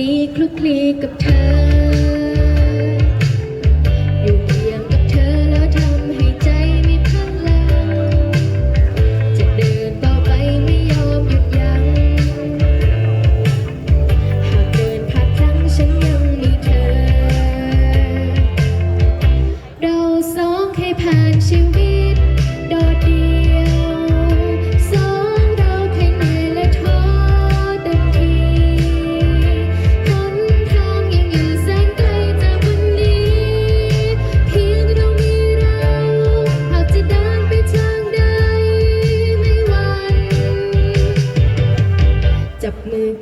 นี้คลุกคลีกับเธอ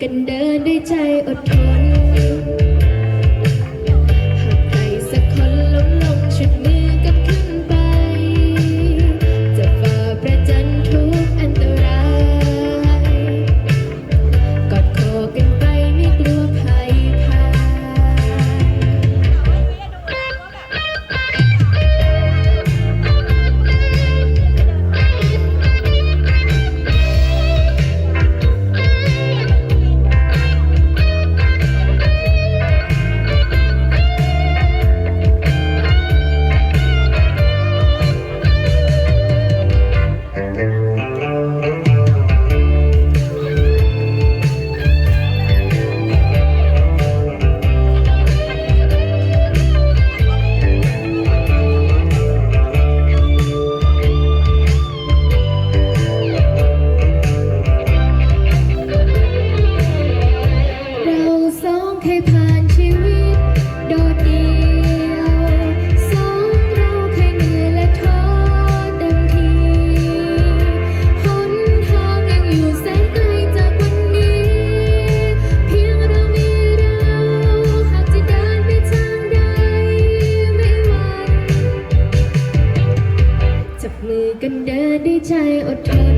กันเดินด้วยใจอดทน or two.